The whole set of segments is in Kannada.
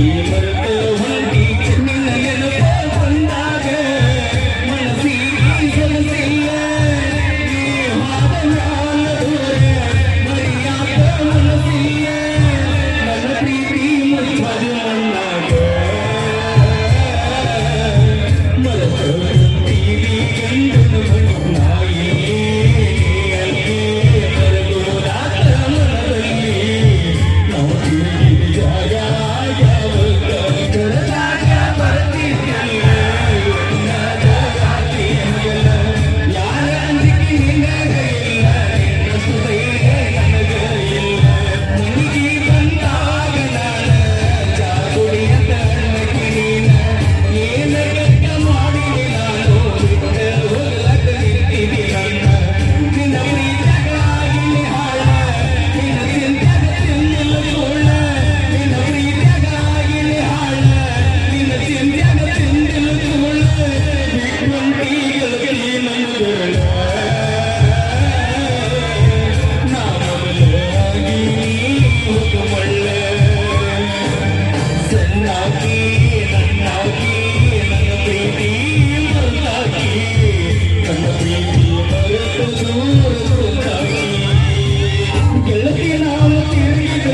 Yeah.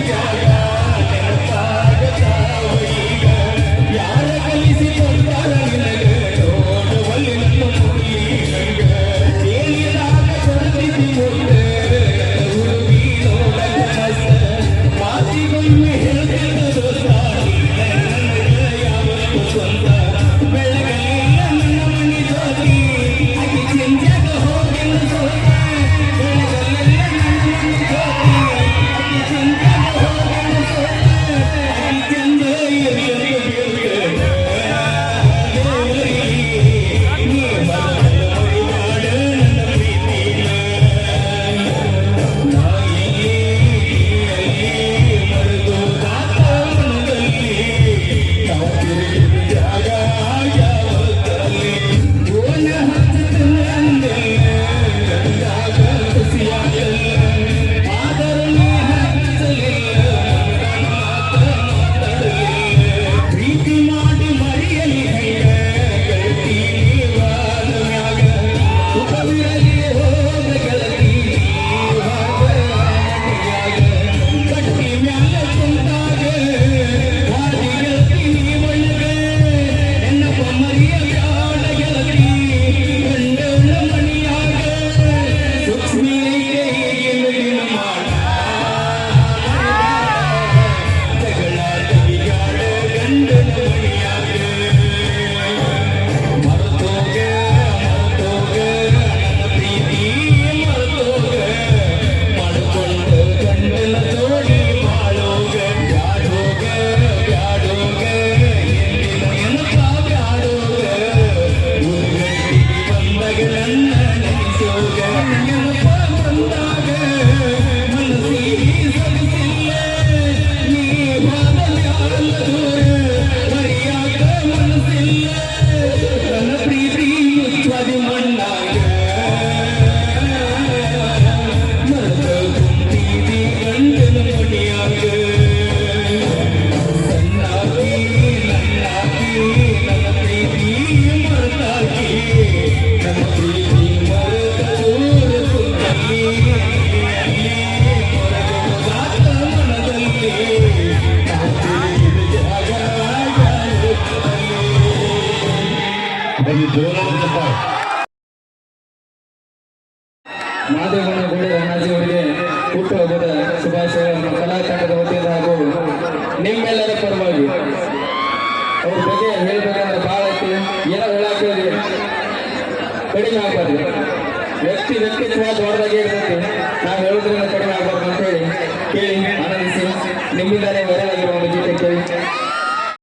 Yeah. ಮಾದೇವನ ಗೋಡೆ ಅಣ್ಣಾಜಿ ಅವರಿಗೆ ಹುಟ್ಟುಹಬ್ಬದ ಶುಭಾಶಯಗಳನ್ನು ಕಲಾ ತಂಡದ ವತಿಯಿಂದ ಹಾಗೂ ನಿಮ್ಮೆಲ್ಲರ ಪರವಾಗಿ. ಅವ್ರ ಬಗ್ಗೆ ಹೇಳ್ಬೇಕಂದ್ರೆ ಭಾಳ ಐತಿ ಏನೋ ಹೇಳಕ್ ಹೇಳಿ ಕಡಿಮೆ ಆಗ್ಬಾರ್ದು. ವ್ಯಕ್ತಿ ವ್ಯಕ್ತಿತ್ವ ದೊಡ್ಡದಾಗಿ ಇರ್ತೈತಿ. ನಾವು ಹೇಳೋದ್ರಿಂದ ಕಡಿಮೆ ಆಗ್ಬಾರ್ದು ಅಂತ ಹೇಳಿ ಕೇಳಿ ಆನಂದಿಸಿ. ನಿಮ್ಮಿಂದಾನೇ